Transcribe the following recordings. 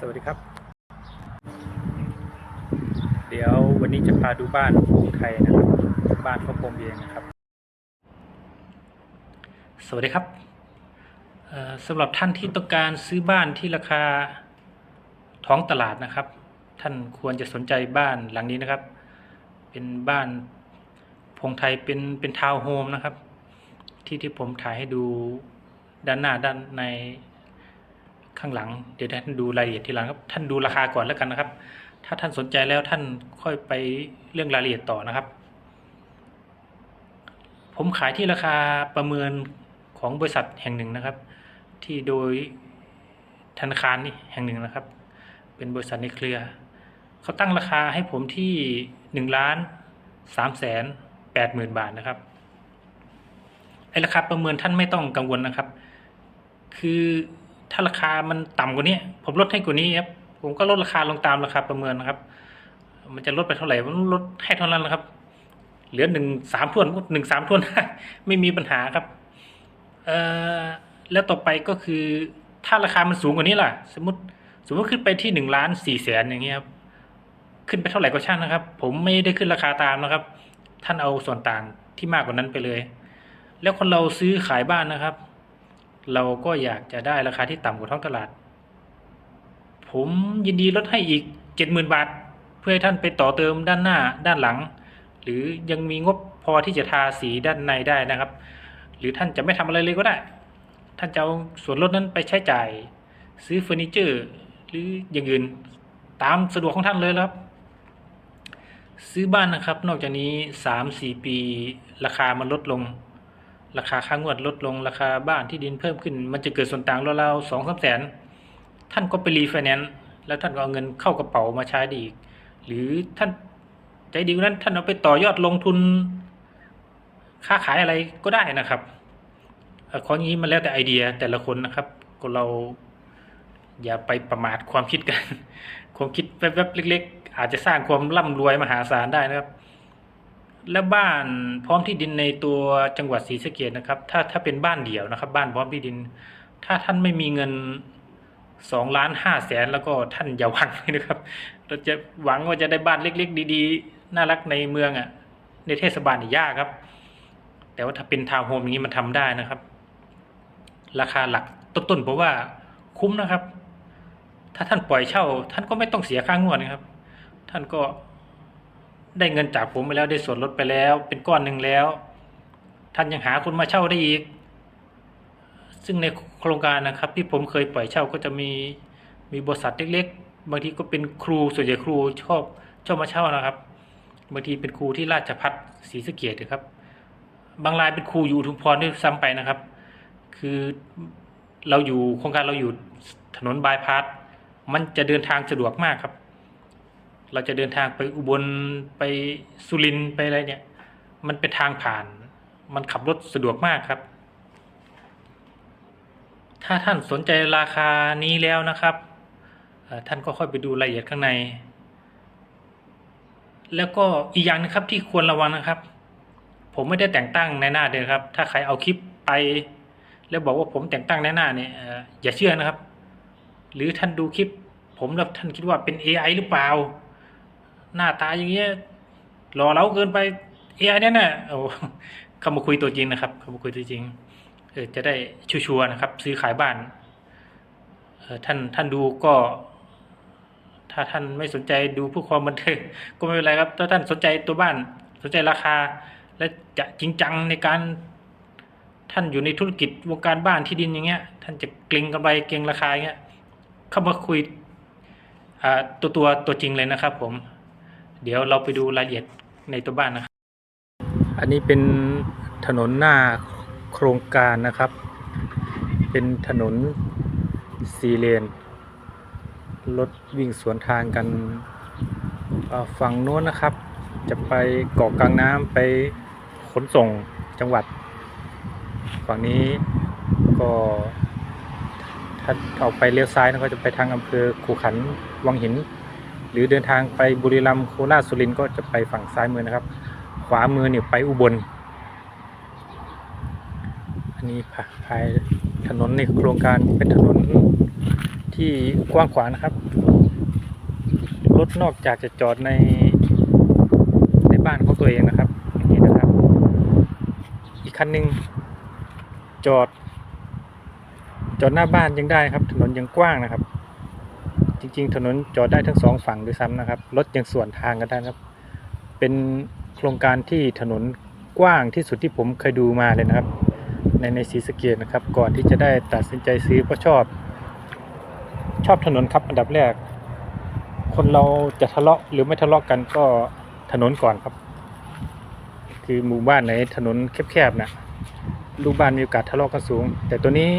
สวัสดีครับ เดี๋ยววันนี้จะพาดูบ้านกรุงไทยนะครับ บ้านของผมเองนะครับ สวัสดีครับสำหรับท่านที่ต้องการซื้อบ้านที่ราคาท้องตลาดนะครับ ท่านควรจะสนใจบ้านหลังนี้นะครับ เป็นบ้านพงไทยเป็นเป็นทาวน์โฮมนะครับ ที่ที่ผมถ่ายให้ดูด้านหน้าด้านใน ข้างหลัง เดี๋ยวท่านดูรายละเอียดทีหลังครับ ท่านดูราคาก่อนแล้วกันนะครับ ถ้าท่านสนใจแล้วท่านค่อยไปเรื่องรายละเอียดต่อนะครับ ผมขายที่ราคาประเมินของบริษัทแห่งหนึ่งนะครับ ที่โดยธนาคารนี่แห่งหนึ่งนะครับ เป็นบริษัทในเครือเขาตั้งราคาให้ผมที่หนึ่งล้านสามแสนแปดหมื่นบาทนะครับไอราคาประเมินท่านไม่ต้องกังวลนะครับ คือ ถ้าราคามันต่ำกว่านี้ผมลดให้กว่านี้ครับผมก็ลดราคาลงตามราคาประเมินนะครับ มันจะลดไปเท่าไหร่มันลดให้เท่านั้นนะครับ เหลือหนึ่งสามทวนหนึ่งสามทวนไม่มีปัญหาครับเอ่อแล้วต่อไปก็คือถ้าราคามันสูงกว่านี้ล่ะ สมมติสมมติขึ้นไปที่หนึ่งล้านสี่แสนอย่างเงี้ยครับขึ้นไปเท่าไหร่ก็ช่างนะครับ ผมไม่ได้ขึ้นราคาตามนะครับ ท่านเอาส่วนต่างที่มากกว่านั้นไปเลย แล้วคนเราซื้อขายบ้านนะครับ เราก็อยากจะได้ราคาที่ต่ำกว่าท้องตลาด ผมยินดีลดให้อีกเจ็ดหมื่นบาท เพื่อให้ท่านไปต่อเติมด้านหน้าด้านหลัง หรือยังมีงบพอที่จะทาสีด้านในได้นะครับ หรือท่านจะไม่ทำอะไรเลยก็ได้ ท่านจะเอาส่วนลดนั้นไปใช้จ่าย ซื้อเฟอร์นิเจอร์ หรืออย่างอื่นตามสะดวกของท่านเลยครับ ซื้อบ้านนะครับ นอกจากนี้สามสี่ปีราคามันลดลง ราคาค่างวดลดลงราคาบ้านที่ดินเพิ่มขึ้น มันจะเกิดส่วนต่างราวๆสองสามแสน ท่านก็ไปรีไฟแนนซ์แล้วท่านก็เอาเงินเข้ากระเป๋ามาใช้ไดีอีก หรือท่านใจดีกว่านั้น ท่านเอาไปต่อยอดลงทุน ค้าขายอะไรก็ได้นะครับของอนี้มันแล้วแต่ไอเดียแต่ละคนนะครับก็เราอย่าไปประมาทความคิดกัน ความคิดแวบๆเล็ก ๆ อาจจะสร้างความร่ำรวยมหาศาลได้นะครับ และบ้านพร้อมที่ดินในตัวจังหวัดศรีสะเกษนะครับ ถ้าถ้าเป็นบ้านเดี่ยวนะครับ บ้านพร้อมที่ดิน ถ้าท่านไม่มีเงินสองล้านห้าแสนแล้วก็ท่านอย่าหวังเลยนะครับ เราจะหวังว่าจะได้บ้านเล็กๆ ดีๆ น่ารักในเมืองอะ ในเทศบาลนี่ยากครับ แต่ว่าถ้าเป็นทาวน์โฮมอย่างนี้มันทำได้นะครับ ราคาหลักต้นๆเพราะว่าคุ้มนะครับ ถ้าท่านปล่อยเช่า ท่านก็ไม่ต้องเสียค่างวดนะครับ ท่านก็ ได้เงินจากผมไปแล้วได้ส่วนลดไปแล้ว เป็นก้อนหนึ่งแล้ว ท่านยังหาคนมาเช่าได้อีก ซึ่งในโครงการนะครับ ที่ผมเคยปล่อยเช่าก็จะมีมีบริษัทเล็ก ๆ บางทีก็เป็นครูส่วนใหญ่ครูชอบชอบมาเช่านะครับ บางทีเป็นครูที่ราชพัฒศรีสะเกดครับ บางรายเป็นครูอยู่อุทุมพรด้วยซ้ำไปนะครับ คือเราอยู่โครงการเราอยู่ถนนบายพาสมันจะเดินทางสะดวกมากครับ เราจะเดินทางไปอุบลไปสุรินไปอะไรเนี่ย มันเป็นทางผ่าน มันขับรถสะดวกมากครับ ถ้าท่านสนใจราคานี้แล้วนะครับ ท่านก็ค่อยไปดูรายละเอียดข้างใน แล้วก็อีกอย่างนะครับที่ควรระวังนะครับ ผมไม่ได้แต่งตั้งในหน้าเดินครับ ถ้าใครเอาคลิปไป แล้วบอกว่าผมแต่งตั้งในหน้าเนี่ยเอ่ออย่าเชื่อนะครับ หรือท่านดูคลิปผมแล้วท่านคิดว่าเป็น AI หรือเปล่า หน้าตาอย่างเงี้ยหล่อเหลาเกินไป AI เนี่ยนะโอ้เข้ามาคุยตัวจริงนะครับเข้ามาคุยตัวจริงเออจะได้ชัวร์นะครับ ซื้อขายบ้านเออท่านท่านดูก็ ถ้าท่านไม่สนใจดูเพื่อความบันเทิงก็ไม่เป็นไรครับ ถ้าท่านสนใจตัวบ้าน สนใจราคา และจะจริงจังในการ ท่านอยู่ในธุรกิจวงการบ้านที่ดินอย่างเงี้ย ท่านจะเกรงกำไรเกรงราคาอย่างเงี้ยเข้ามาคุยอ่าตัวตัวตัวจริงเลยนะครับผม เดี๋ยวเราไปดูรายละเอียดในตัวบ้านนะครับ อันนี้เป็นถนนหน้าโครงการนะครับ เป็นถนนสี่เลน รถวิ่งสวนทางกันฝั่งโน้นนะครับ จะไปเกาะกลางน้ำไปขนส่งจังหวัด ฝั่งนี้ก็ถ้าออกไปเลี้ยวซ้ายนะก็จะไปทางอำเภอขู่ขันวังหิน หรือเดินทางไปบุรีรัมย์โคราชสุรินทร์ก็จะไปฝั่งซ้ายมือนะครับ ขวามือเนี่ยไปอุบล อันนี้ภายถนนในโครงการเป็นถนนที่กว้างขวางนะครับ รถนอกจากจะจอดในในบ้านของตัวเองนะครับอย่างนี้นะครับ อีกคันหนึ่งจอด จอดหน้าบ้านยังได้ครับ ถนนยังกว้างนะครับ จริง ๆ ถนนจอดได้ทั้งสองฝั่งด้วยซ้ำนะครับรถยังสวนทางกันได้ครับ เป็นโครงการที่ถนนกว้างที่สุดที่ผมเคยดูมาเลยนะครับ ในในศรีสะเกดนะครับ ก่อนที่จะได้ตัดสินใจซื้อเพราะชอบ ชอบถนนครับอันดับแรก คนเราจะทะเลาะหรือไม่ทะเลาะกันก็ถนนก่อนครับ คือหมู่บ้านไหนถนนแคบๆนะลูกบ้านมีโอกาสทะเลาะกันสูง แต่ตัวนี้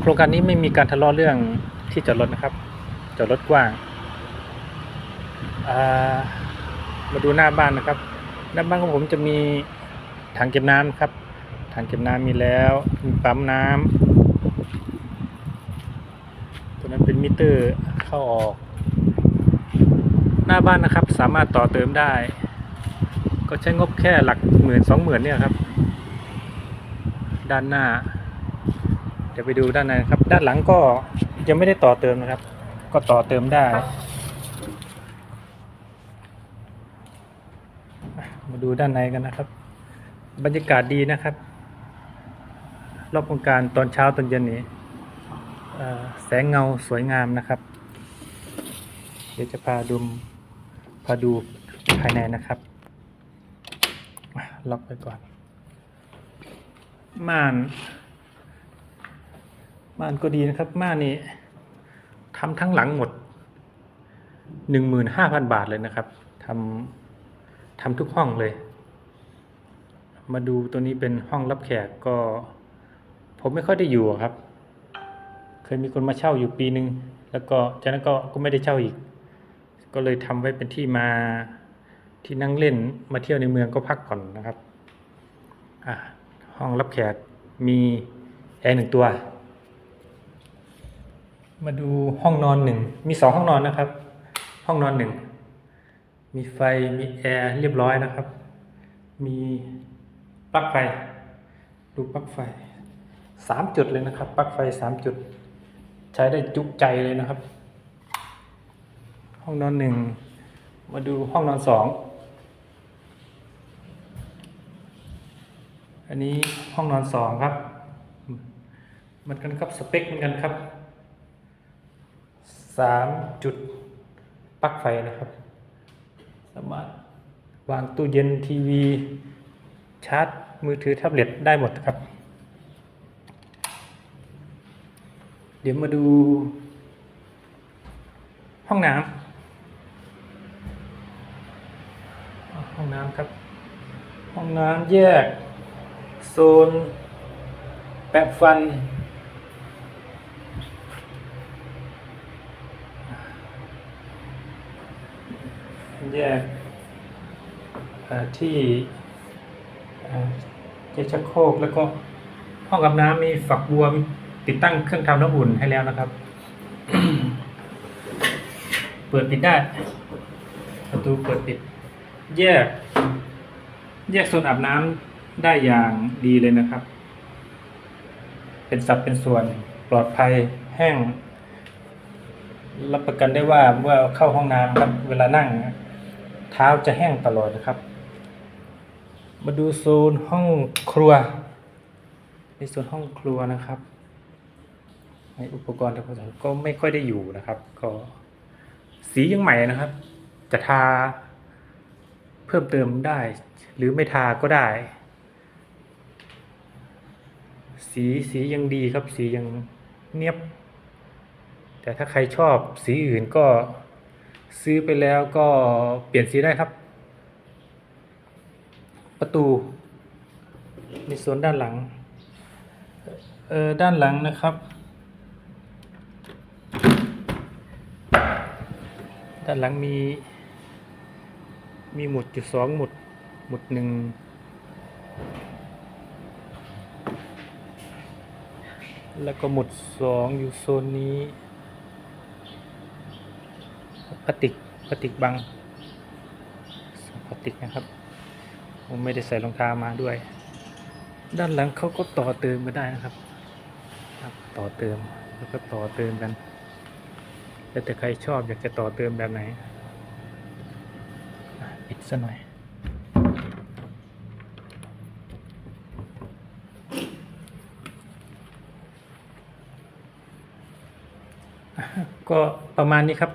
โครงการนี้ไม่มีการทะเลาะเรื่อง ที่จอดรถนะครับ จอดรถกว้างามาดูหน้าบ้านนะครับ หน้าบ้านของผมจะมีถังเก็บน้ำครับ ถังเก็บน้ำมีแล้ว มีปั๊มน้ำตัวนั้นเป็นมิเตอร์เข้าออก หน้าบ้านนะครับ สามารถต่อเติมได้ ก็ใช้งบแค่หลักหมื่นสองหมื่นเนี่ยครับ ด้านหน้า เดี๋ยวไปดูด้านในครับ ด้านหลังก็ยังไม่ได้ต่อเติมนะครับ ก็ต่อเติมได้ มาดูด้านในกันนะครับ บรรยากาศดีนะครับ รอบโครงการตอนเช้าตอนเย็นนี้แสงเงาสวยงามนะครับ เดี๋ยวจะพาดูพาดูภายในนะครับล็อกไปก่อนม่าน ม่านก็ดีนะครับ ม่านนี่ทำทั้งหลังหมดหนึ่งหมื่นห้าพันบาทเลยนะครับทำทำทุกห้องเลย มาดูตัวนี้เป็นห้องรับแขกก็ ผมไม่ค่อยได้อยู่ครับ เคยมีคนมาเช่าอยู่ปีหนึ่งแล้วก็จากนั้นก็ก็ไม่ได้เช่าอีก ก็เลยทำไว้เป็นที่มาที่นั่งเล่นมาเที่ยวในเมืองก็พักผ่อนนะครับอะห้องรับแขกมีแอร์หนึ่งตัว มาดูห้องนอนหนึ่ง มีสองห้องนอนนะครับ ห้องนอนหนึ่ง มีไฟ มีแอร์ เรียบร้อยนะครับ มีปลั๊กไฟ ดูปลั๊กไฟสามจุดเลยนะครับ ปลั๊กไฟสามจุด ใช้ได้จุใจเลยนะครับ ห้องนอนหนึ่ง มาดูห้องนอนสอง อันนี้ห้องนอนสองครับเหมันกันครับ สเปคเหมือนกันครับ สามจุดปลั๊กไฟนะครับ สามารถวางตู้เย็นทีวี ชาร์จมือถือแท็บเล็ตได้หมดครับ เดี๋ยวมาดู ห้องน้ำห้องน้ำครับ ห้องน้ำแยก โซน แปะฟัน แยกที่เอ่อชักโคกแล้วก็ห้องอาบน้ำมีฝักบัวมีติดตั้งเครื่องทำน้ำอุ่นให้แล้วนะครับ เปิดปิดได้ ประตูเปิดปิด แยก แยกโซนอาบน้ำได้อย่างดีเลยนะครับ เป็นสัดเป็นส่วนปลอดภัยแห้ง รับประกันได้ว่าเมื่อเข้าห้องน้ำครับ เวลานั่ง เท้าจะแห้งตลอดนะครับ มาดูโซนห้องครัวในโซนห้องครัวนะครับ ในอุปกรณ์ต่างๆก็ไม่ค่อยได้อยู่นะครับ ก็สียังใหม่นะครับ จะทาเพิ่มเติมได้ หรือไม่ทาก็ได้ สีสียังดีครับ สียังเนียบ แต่ถ้าใครชอบสีอื่นก็ ซื้อไปแล้วก็เปลี่ยนสีได้ครับ ประตู ในส่วนด้านหลัง เออด้านหลังนะครับ ด้านหลังมี มีหมุดอยู่สองหมุด หมุดหนึ่งแล้วก็หมุดสองอยู่โซนนี้ พลาสติกพลาสติกบังพลาสติกนะครับ ผมไม่ได้ใส่รองเท้ามาด้วย ด้านหลังเขาก็ต่อเติมมาได้นะครับครับต่อเติมแล้วก็ต่อเติมกันแล้วแต่ใครชอบอยากจะต่อเติมแบบไหนปิดซะหน่อยก็ประมาณนี้ครับ